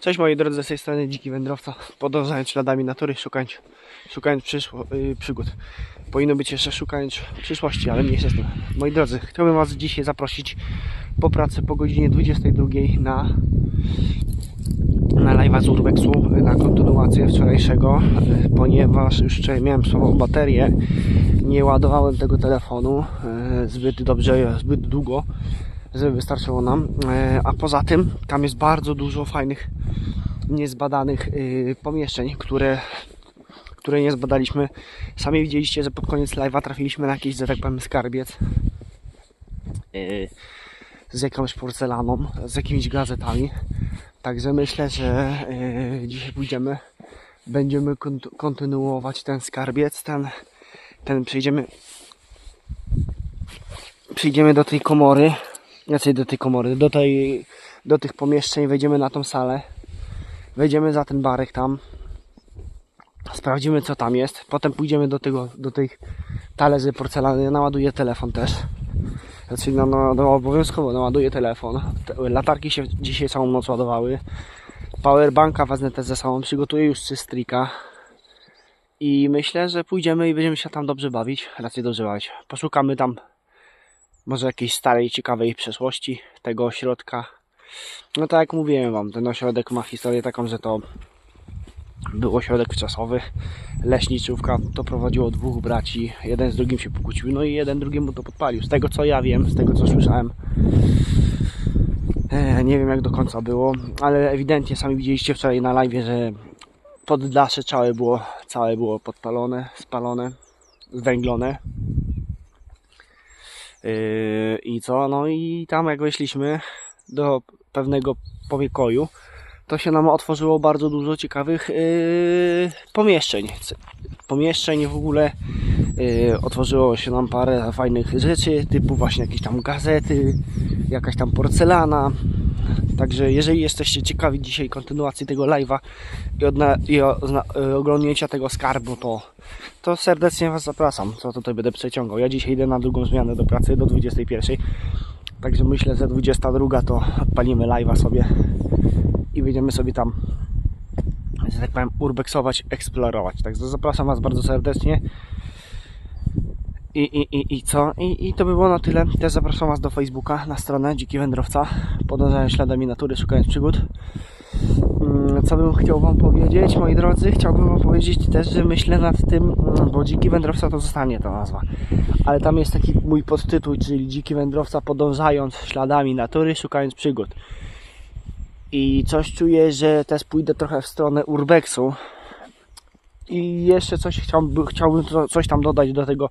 Cześć moi drodzy, z tej strony Dziki Wędrowca. Podążając śladami natury, szukając, szukając przyszło, yy, przygód. Powinno być jeszcze szukając przyszłości, ale mniejsza z tym. Moi drodzy, chciałbym Was dzisiaj zaprosić po pracy po godzinie 22 na na live'a z Urbexu na kontynuację wczorajszego, yy, ponieważ już wczoraj miałem słabą baterię, nie ładowałem tego telefonu yy, zbyt dobrze, zbyt długo, żeby wystarczyło nam. E, A poza tym tam jest bardzo dużo fajnych, niezbadanych y, pomieszczeń, które, które nie zbadaliśmy. Sami widzieliście, że pod koniec live'a trafiliśmy na jakiś, że tak powiem, skarbiec y, z jakąś porcelaną, z jakimiś gazetami. Także myślę, że y, dzisiaj pójdziemy, będziemy kont- kontynuować ten skarbiec, ten, ten przejdziemy przyjdziemy do tej komory, znaczy do tej komory, do tej, do tych pomieszczeń, wejdziemy na tą salę, wejdziemy za ten barek tam, sprawdzimy co tam jest, potem pójdziemy do tego, do tych talerzy porcelany, ja naładuję telefon też, znaczy no, no, no obowiązkowo naładuję telefon, Te, latarki się dzisiaj całą noc ładowały, powerbanka wezmę też ze sobą, przygotuję już cystrika, i myślę, że pójdziemy i będziemy się tam dobrze bawić, raczej dobrze bawić, poszukamy tam może jakiejś starej, ciekawej przeszłości tego ośrodka. No tak jak mówiłem wam, ten ośrodek ma historię taką, że to był ośrodek wczasowy. Leśniczówka to prowadziło dwóch braci. Jeden z drugim się pokłócił, no i jeden drugiemu to podpalił. Z tego co ja wiem, z tego co słyszałem. E, nie wiem jak do końca było, ale ewidentnie sami widzieliście wczoraj na live, że poddasze całe było, całe było podpalone, spalone, zwęglone. Yy, I co? No i tam jak weszliśmy do pewnego powiekoju, to się nam otworzyło bardzo dużo ciekawych yy, pomieszczeń. Pomieszczeń w ogóle yy, otworzyło się nam parę fajnych rzeczy, typu właśnie jakieś tam gazety, jakaś tam porcelana. Także jeżeli jesteście ciekawi dzisiaj kontynuacji tego live'a i, odna- i o- y, oglądnięcia tego skarbu, to to serdecznie Was zapraszam, co tutaj będę przeciągał. Ja dzisiaj idę na drugą zmianę do pracy, do 21. Także myślę, że 22 to odpalimy live'a sobie i będziemy sobie tam, że tak powiem, urbexować, eksplorować. Także zapraszam Was bardzo serdecznie. I, i, i, i co? I, I to by było na tyle. Też zapraszam Was do Facebooka, na stronę Dziki Wędrowca. Podążając śladami natury, szukając przygód. Mm, Co bym chciał Wam powiedzieć, moi drodzy? Chciałbym Wam powiedzieć też, że myślę nad tym, mm, bo Dziki Wędrowca to zostanie ta nazwa. Ale tam jest taki mój podtytuł, czyli Dziki Wędrowca podążając śladami natury, szukając przygód. I coś czuję, że też pójdę trochę w stronę urbexu. I jeszcze coś chciałbym, chciałbym coś tam dodać do tego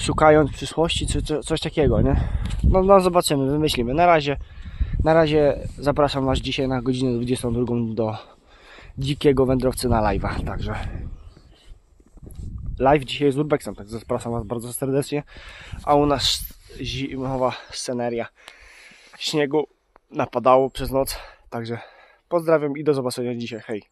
szukając przyszłości, czy, coś takiego, nie? No, no zobaczymy, wymyślimy. Na razie na razie zapraszam Was dzisiaj na godzinę 22 do dzikiego wędrowcy na live'a. Także live dzisiaj z Urbexem, tak zapraszam Was bardzo serdecznie. A u nas zimowa sceneria. Śniegu napadało przez noc, także pozdrawiam i do zobaczenia dzisiaj. Hej!